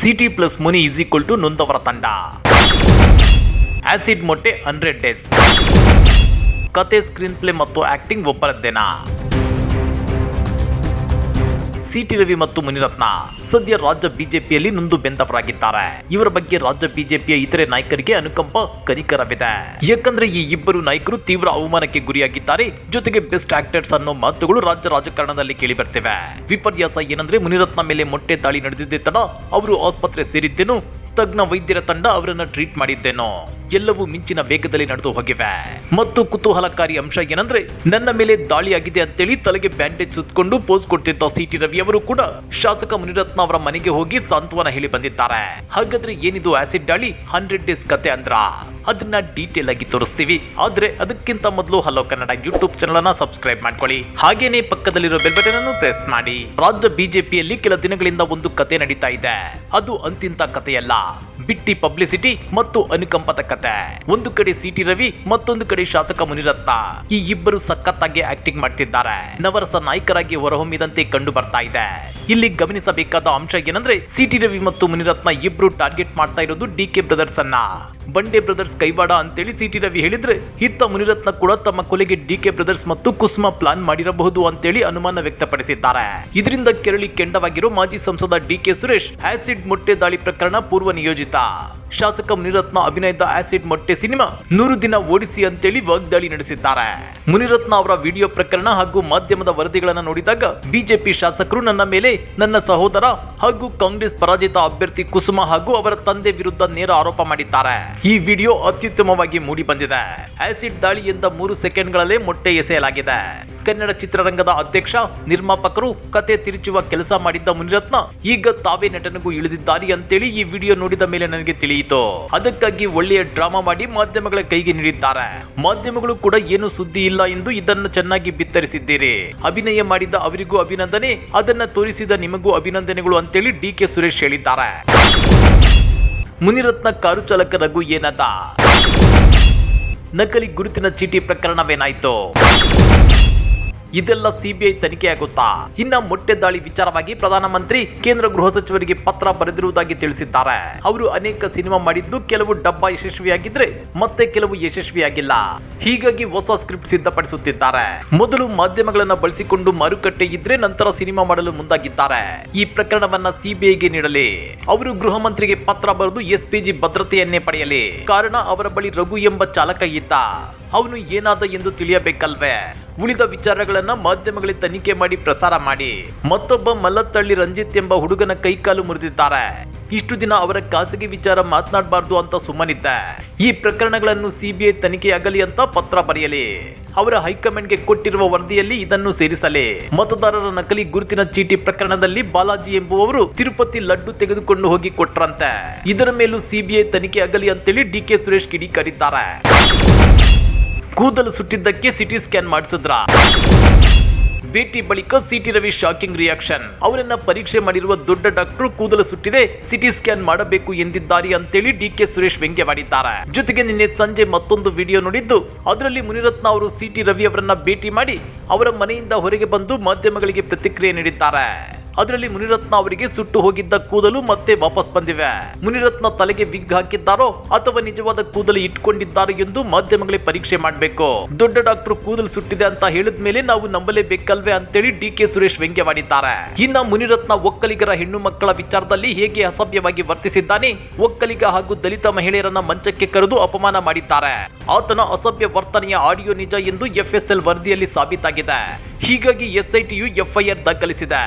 CT plus Muni is equal to ನೊಂದವರ ತಂಡ acid ಮೊಟ್ಟೆ hundred days ಕತೆ ಸ್ಕ್ರೀನ್ ಪ್ಲೇ ಮತ್ತು ಆಕ್ಟಿಂಗ್ ಒಬ್ಬರದ್ದೇನಾ ಸಿಟಿ ರವಿ ಮತ್ತು ಮುನಿರತ್ನ. ಸದ್ಯ ರಾಜ್ಯ ಬಿಜೆಪಿಯಲ್ಲಿ ನೊಂದು ಬೆಂದವರಾಗಿದ್ದಾರೆ. ಇವರ ಬಗ್ಗೆ ರಾಜ್ಯ ಬಿಜೆಪಿಯ ಇತರೆ ನಾಯಕರಿಗೆ ಅನುಕಂಪ ಕನಿಕರವಿದೆ. ಯಾಕಂದ್ರೆ ಈ ಇಬ್ಬರು ನಾಯಕರು ತೀವ್ರ ಅವಮಾನಕ್ಕೆ ಗುರಿಯಾಗಿದ್ದಾರೆ. ಜೊತೆಗೆ ಬೆಸ್ಟ್ ಆಕ್ಟರ್ಸ್ ಅನ್ನೋ ಮಾತುಗಳು ರಾಜ್ಯ ರಾಜಕಾರಣದಲ್ಲಿ ಕೇಳಿ ಬರ್ತಿವೆ ವಿಪರ್ಯಾಸ ಏನಂದ್ರೆ ಮುನಿರತ್ನ ಮೇಲೆ ಮೊಟ್ಟೆ ದಾಳಿ ನಡೆದಿದ್ದೇ ತಡ ಅವರು ಆಸ್ಪತ್ರೆ ಸೇರಿದ್ದೇನು ತಜ್ಞ ವೈದ್ಯರ ತಂಡ ಅವರನ್ನ ಟ್ರೀಟ್ ಮಾಡಿದ್ದೇನೋ? ಎಲ್ಲವೂ ಮಿಂಚಿನ ವೇಗದಲ್ಲಿ ನಡೆದು ಹೋಗಿವೆ. ಮತ್ತು ಕುತೂಹಲಕಾರಿ ಅಂಶ ಏನಂದ್ರೆ, ನನ್ನ ಮೇಲೆ ದಾಳಿಯಾಗಿದೆ ಅಂತೇಳಿ ತಲೆಗೆ ಬ್ಯಾಂಡೇಜ್ ಸುತ್ತಕೊಂಡು ಪೋಸ್ ಕೊಡ್ತಿದ್ದ ಸಿಟಿ ರವಿ ಅವರು ಕೂಡ ಶಾಸಕ ಮುನಿರತ್ನ ಅವರ ಮನೆಗೆ ಹೋಗಿ ಸಾಂತ್ವನ ಹೇಳಿ ಬಂದಿದ್ದಾರೆ. ಹಾಗಾದ್ರೆ ಏನಿದು ಆಸಿಡ್ ದಾಳಿ? ಹಂಡ್ರೆಡ್ ಡೇಸ್ ಕತೆ ಅಂದ್ರ? ಅದನ್ನ ಡೀಟೇಲ್ ಆಗಿ ತೋರಿಸ್ತೀವಿ. ಆದ್ರೆ ಅದಕ್ಕಿಂತ ಮೊದಲು ಹಲೋ ಕನ್ನಡ ಯೂಟ್ಯೂಬ್ ಚಾನಲ್ ಅನ್ನ ಸಬ್ಸ್ಕ್ರೈಬ್ ಮಾಡ್ಕೊಳ್ಳಿ. ಹಾಗೇನೆ ಪಕ್ಕದಲ್ಲಿರೋ ಬೆಲ್ ಬಟನ್ ಅನ್ನು ಪ್ರೆಸ್ ಮಾಡಿ. ರಾಜ್ಯ ಬಿಜೆಪಿಯಲ್ಲಿ ಕೆಲ ದಿನಗಳಿಂದ ಒಂದು ಕತೆ ನಡೀತಾ ಇದೆ. ಅದು ಅಂತಿಂತ ಕಥೆಯಲ್ಲ ಬಿಟ್ಟಿ ಪಬ್ಲಿಸಿಟಿ ಮತ್ತು ಅನುಕಂಪದ ಕತೆ. ಒಂದು ಕಡೆ ಸಿಟಿ ರವಿ, ಮತ್ತೊಂದು ಕಡೆ ಶಾಸಕ ಮುನಿರತ್ನ. ಈ ಇಬ್ಬರು ಸಖತ್ತಾಗಿ ಆಕ್ಟಿಂಗ್ ಮಾಡ್ತಿದ್ದಾರೆ. ನವರಸ ನಾಯಕರಾಗಿ ಹೊರಹೊಮ್ಮಿದಂತೆ ಕಂಡು ಬರ್ತಾ ಇದೆ. ಇಲ್ಲಿ ಗಮನಿಸಬೇಕಾದ ಅಂಶ ಏನಂದ್ರೆ, ಸಿಟಿ ರವಿ ಮತ್ತು ಮುನಿರತ್ನ ಇಬ್ರು ಟಾರ್ಗೆಟ್ ಮಾಡ್ತಾ ಇರೋದು ಡಿ ಕೆ ಬ್ರದರ್ಸ್ ಅನ್ನ ಬಂಡೆ ಬ್ರದರ್ಸ್ ಕೈವಾಡ ಅಂತೇಳಿ ಸಿ ಟಿ ರವಿ ಹೇಳಿದ್ರೆ ಇತ್ತ ಮುನಿರತ್ನ ಕೂಡ ತಮ್ಮ ಕೊಲೆಗೆ ಡಿ ಕೆ ಬ್ರದರ್ಸ್ ಮತ್ತು ಕುಸುಮ ಪ್ಲಾನ್ ಮಾಡಿರಬಹುದು ಅಂತೇಳಿ ಅನುಮಾನ ವ್ಯಕ್ತಪಡಿಸಿದ್ದಾರೆ. ಇದರಿಂದ ಕೆರಳಿ ಕೆಂಡವಾಗಿರೋ ಮಾಜಿ ಸಂಸದ ಡಿ ಕೆ ಸುರೇಶ್, ಆಸಿಡ್ ಮೊಟ್ಟೆ ದಾಳಿ ಪ್ರಕರಣ ಪೂರ್ವ ನಿಯೋಜಿತ. ಶಾಸಕ ಮುನಿರತ್ನ ಅಭಿನಯದ ಆಸಿಡ್ ಮೊಟ್ಟೆ ಸಿನಿಮಾ ನೂರು ದಿನ ಓಡಿಸಿ ಅಂತೇಳಿ ವಾಗ್ದಾಳಿ ನಡೆಸಿದ್ದಾರೆ. ಮುನಿರತ್ನ ಅವರ ವಿಡಿಯೋ ಪ್ರಕರಣ ಹಾಗೂ ಮಾಧ್ಯಮದ ವರದಿಗಳನ್ನು ನೋಡಿದಾಗ ಬಿಜೆಪಿ ಶಾಸಕರು ನನ್ನ ಮೇಲೆ, ನನ್ನ ಸಹೋದರ ಹಾಗೂ ಕಾಂಗ್ರೆಸ್ ಪರಾಜಿತ ಅಭ್ಯರ್ಥಿ ಕುಸುಮ ಹಾಗೂ ಅವರ ತಂದೆ ವಿರುದ್ಧ ನೇರ ಆರೋಪ ಮಾಡಿದ್ದಾರೆ. ಈ ವಿಡಿಯೋ ಅತ್ಯುತ್ತಮವಾಗಿ ಮೂಡಿ ಬಂದಿದೆ ಆಸಿಡ್ ದಾಳಿಯಿಂದ ಮೂರು ಸೆಕೆಂಡ್ಗಳಲ್ಲೇ ಮೊಟ್ಟೆ ಎಸೆಯಲಾಗಿದೆ. ಕನ್ನಡ ಚಿತ್ರರಂಗದ ಅಧ್ಯಕ್ಷ, ನಿರ್ಮಾಪಕರು ಕತೆ ತಿರುಚುವ ಕೆಲಸ ಮಾಡಿದ್ದ ಮುನಿರತ್ನ ಈಗ ತಾವೇ ನಟನೆಗೂ ಇಳಿದಿದ್ದಾರೆ ಅಂತೇಳಿ ಈ ವಿಡಿಯೋ ನೋಡಿದ ಮೇಲೆ ನನಗೆ ತಿಳಿಯಿತು. ಅದಕ್ಕಾಗಿ ಒಳ್ಳೆಯ ಡ್ರಾಮಾ ಮಾಡಿ ಮಾಧ್ಯಮಗಳ ಕೈಗೆ ನೀಡಿದ್ದಾರೆ. ಮಾಧ್ಯಮಗಳು ಕೂಡ ಏನು ಸುದ್ದಿ ಇಲ್ಲ ಎಂದು ಇದನ್ನು ಚೆನ್ನಾಗಿ ಬಿತ್ತರಿಸಿದ್ದೀರಿ. ಅಭಿನಯ ಮಾಡಿದ ಅವರಿಗೂ ಅಭಿನಂದನೆ, ಅದನ್ನ ತೋರಿಸಿದ ನಿಮಗೂ ಅಭಿನಂದನೆಗಳು ಅಂತೇಳಿ ಡಿ ಕೆ ಸುರೇಶ್ ಹೇಳಿದ್ದಾರೆ. ಮುನಿರತ್ನ ಕಾರು ಚಾಲಕ ರಘು ಏನದ? ನಕಲಿ ಗುರುತಿನ ಚೀಟಿ ಪ್ರಕರಣವೇನಾಯ್ತು? ಇದೆಲ್ಲ ಸಿಬಿಐ ತನಿಖೆಯಾಗುತ್ತಾ ಇನ್ನ ಮೊಟ್ಟೆ ದಾಳಿ ವಿಚಾರವಾಗಿ ಪ್ರಧಾನಮಂತ್ರಿ, ಕೇಂದ್ರ ಗೃಹ ಸಚಿವರಿಗೆ ಪತ್ರ ಬರೆದಿರುವುದಾಗಿ ತಿಳಿಸಿದ್ದಾರೆ. ಅವರು ಅನೇಕ ಸಿನಿಮಾ ಮಾಡಿದ್ದು ಕೆಲವು ಡಬ್ಬ ಯಶಸ್ವಿಯಾಗಿದ್ರೆ ಮತ್ತೆ ಕೆಲವು ಯಶಸ್ವಿಯಾಗಿಲ್ಲ. ಹೀಗಾಗಿ ಹೊಸ ಸ್ಕ್ರಿಪ್ಟ್ ಸಿದ್ಧಪಡಿಸುತ್ತಿದ್ದಾರೆ. ಮೊದಲು ಮಾಧ್ಯಮಗಳನ್ನ ಬಳಸಿಕೊಂಡು ಮಾರುಕಟ್ಟೆ ಇದ್ರೆ ನಂತರ ಸಿನಿಮಾ ಮಾಡಲು ಮುಂದಾಗಿದ್ದಾರೆ. ಈ ಪ್ರಕರಣವನ್ನ ಸಿಬಿಐಗೆ ನೀಡಲಿ. ಅವರು ಗೃಹ ಮಂತ್ರಿಗೆ ಪತ್ರ ಬರೆದು ಎಸ್ಪಿಜಿ ಭದ್ರತೆಯನ್ನೇ ಪಡೆಯಲಿ. ಕಾರಣ ಅವರ ಬಳಿ ರಘು ಎಂಬ ಚಾಲಕ ಇದ್ದ. ಅವನು ಏನಾದ ಎಂದು ತಿಳಿಯಬೇಕಲ್ವೇ? ಉಳಿದ ವಿಚಾರಗಳನ್ನ ಮಾಧ್ಯಮಗಳಿಗೆ ತನಿಖೆ ಮಾಡಿ ಪ್ರಸಾರ ಮಾಡಿ. ಮತ್ತೊಬ್ಬ ಮಲ್ಲತ್ತಳ್ಳಿ ರಂಜಿತ್ ಎಂಬ ಹುಡುಗನ ಕೈಕಾಲು ಮುರಿದಿದ್ದಾರೆ. ಇಷ್ಟು ದಿನ ಅವರ ಖಾಸಗಿ ವಿಚಾರ ಮಾತನಾಡಬಾರ್ದು ಅಂತ ಸುಮ್ಮನಿದ್ದೆ. ಈ ಪ್ರಕರಣಗಳನ್ನು ಸಿಬಿಐ ತನಿಖೆಯಾಗಲಿ ಅಂತ ಪತ್ರ ಬರೆಯಲಿ. ಅವರ ಹೈಕಮಾಂಡ್ಗೆ ಕೊಟ್ಟಿರುವ ವರದಿಯಲ್ಲಿ ಇದನ್ನು ಸೇರಿಸಲಿ. ಮತದಾರರ ನಕಲಿ ಗುರುತಿನ ಚೀಟಿ ಪ್ರಕರಣದಲ್ಲಿ ಬಾಲಾಜಿ ಎಂಬುವವರು ತಿರುಪತಿ ಲಡ್ಡು ತೆಗೆದುಕೊಂಡು ಹೋಗಿ ಕೊಟ್ರಂತೆ. ಇದರ ಮೇಲೂ ಸಿಬಿಐ ತನಿಖೆ ಆಗಲಿ ಅಂತೇಳಿ ಡಿ ಕೆ ಸುರೇಶ್ ಕಿಡಿಕಾರಿದ್ದಾರೆ. ಕೂದಲು ಸುಟ್ಟಿದ್ದಕ್ಕೆ ಸಿಟಿ ಸ್ಕ್ಯಾನ್ ಮಾಡಿಸಿದ್ರ? ಭೇಟಿ ಬಳಿಕ ಸಿಟಿ ರವಿ ಶಾಕಿಂಗ್ ರಿಯಾಕ್ಷನ್. ಅವರನ್ನ ಪರೀಕ್ಷೆ ಮಾಡಿರುವ ದೊಡ್ಡ ಡಾಕ್ಟರ್ ಕೂದಲು ಸುಟ್ಟಿದೆ, ಸಿಟಿ ಸ್ಕ್ಯಾನ್ ಮಾಡಬೇಕು ಎಂದಿದ್ದಾರೆ ಅಂತೇಳಿ ಡಿ ಕೆ ಸುರೇಶ್ ವ್ಯಂಗ್ಯವಾಡಿದ್ದಾರೆ. ಜೊತೆಗೆ ನಿನ್ನೆ ಸಂಜೆ ಮತ್ತೊಂದು ವಿಡಿಯೋ ನೋಡಿದ್ದು, ಅದರಲ್ಲಿ ಮುನಿರತ್ನ ಅವರು ಸಿಟಿ ರವಿ ಅವರನ್ನ ಭೇಟಿ ಮಾಡಿ ಅವರ ಮನೆಯಿಂದ ಹೊರಗೆ ಬಂದು ಮಾಧ್ಯಮಗಳಿಗೆ ಪ್ರತಿಕ್ರಿಯೆ ನೀಡಿದ್ದಾರೆ. ಅದರಲ್ಲಿ ಮುನಿರತ್ನ ಅವರಿಗೆ ಸುಟ್ಟು ಹೋಗಿದ್ದ ಕೂದಲು ಮತ್ತೆ ವಾಪಸ್ ಬಂದಿವೆ. ಮುನಿರತ್ನ ತಲೆಗೆ ವಿಗ್ ಹಾಕಿದ್ದಾರೋ ಅಥವಾ ನಿಜವಾದ ಕೂದಲು ಇಟ್ಕೊಂಡಿದ್ದಾರೋ ಎಂದು ಮಾಧ್ಯಮಗಳೇ ಪರೀಕ್ಷೆ ಮಾಡಬೇಕು. ದೊಡ್ಡ ಡಾಕ್ಟರ್ ಕೂದಲು ಸುಟ್ಟಿದೆ ಅಂತ ಹೇಳಿದ ಮೇಲೆ ನಾವು ನಂಬಲೇಬೇಕಲ್ವೇ ಅಂತೇಳಿ ಡಿ ಕೆ ಸುರೇಶ್ ವ್ಯಂಗ್ಯವಾಡಿದ್ದಾರೆ ಇನ್ನ ಮುನಿರತ್ನ ಒಕ್ಕಲಿಗರ ಹೆಣ್ಣು ಮಕ್ಕಳ ವಿಚಾರದಲ್ಲಿ ಹೇಗೆ ಅಸಭ್ಯವಾಗಿ ವರ್ತಿಸಿದ್ದಾನೆ, ಒಕ್ಕಲಿಗ ಹಾಗೂ ದಲಿತ ಮಹಿಳೆಯರನ್ನ ಮಂಚಕ್ಕೆ ಕರೆದು ಅಪಮಾನ ಮಾಡಿದ್ದಾರೆ. ಆತನ ಅಸಭ್ಯ ವರ್ತನೆಯ ಆಡಿಯೋ ನಿಜ ಎಂದು ಎಫ್ಎಸ್ಎಲ್ ವರದಿಯಲ್ಲಿ ಸಾಬೀತಾಗಿದೆ. ಹೀಗಾಗಿ ಎಸ್ಐಟಿಯು ಎಫ್ಐಆರ್ ದಾಖಲಿಸಿದೆ.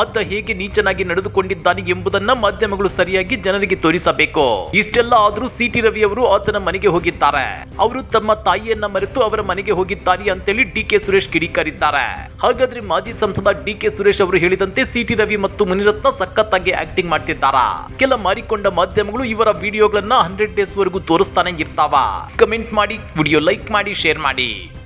ಆತ ಹೇಗೆ ನೀಚನಾಗಿ ನಡೆದುಕೊಂಡಿದ್ದಾನೆ ಎಂಬುದನ್ನ ಮಾಧ್ಯಮಗಳು ಸರಿಯಾಗಿ ಜನರಿಗೆ ತೋರಿಸಬೇಕು. ಇಷ್ಟೆಲ್ಲ ಆದರೂ ಸಿಟಿ ರವಿ ಅವರು ಆತನ ಮನೆಗೆ ಹೋಗಿದ್ದಾರೆ. ಅವರು ತಮ್ಮ ತಾಯಿಯನ್ನ ಮರೆತು ಅವರ ಮನೆಗೆ ಹೋಗಿದ್ದಾನೆ ಅಂತೇಳಿ ಡಿ ಕೆ ಸುರೇಶ್ ಕಿಡಿಕಾರಿದ್ದಾರೆ. ಹಾಗಾದ್ರೆ ಮಾಜಿ ಸಂಸದ ಡಿ ಕೆ ಸುರೇಶ್ ಅವರು ಹೇಳಿದಂತೆ ಸಿಟಿ ರವಿ ಮತ್ತು ಮುನಿರತ್ನ ಸಖತ್ತಾಗಿ ಆಕ್ಟಿಂಗ್ ಮಾಡ್ತಿದ್ದಾರ? ಕೆಲ ಮಾರಿಕೊಂಡ ಮಾಧ್ಯಮಗಳು ಇವರ ವಿಡಿಯೋಗಳನ್ನ ಹಂಡ್ರೆಡ್ ಡೇಸ್ ವರೆಗೂ ತೋರಿಸ್ತಾನೆ ಇರ್ತಾವ? ಕಮೆಂಟ್ ಮಾಡಿ, ವಿಡಿಯೋ ಲೈಕ್ ಮಾಡಿ, ಶೇರ್ ಮಾಡಿ.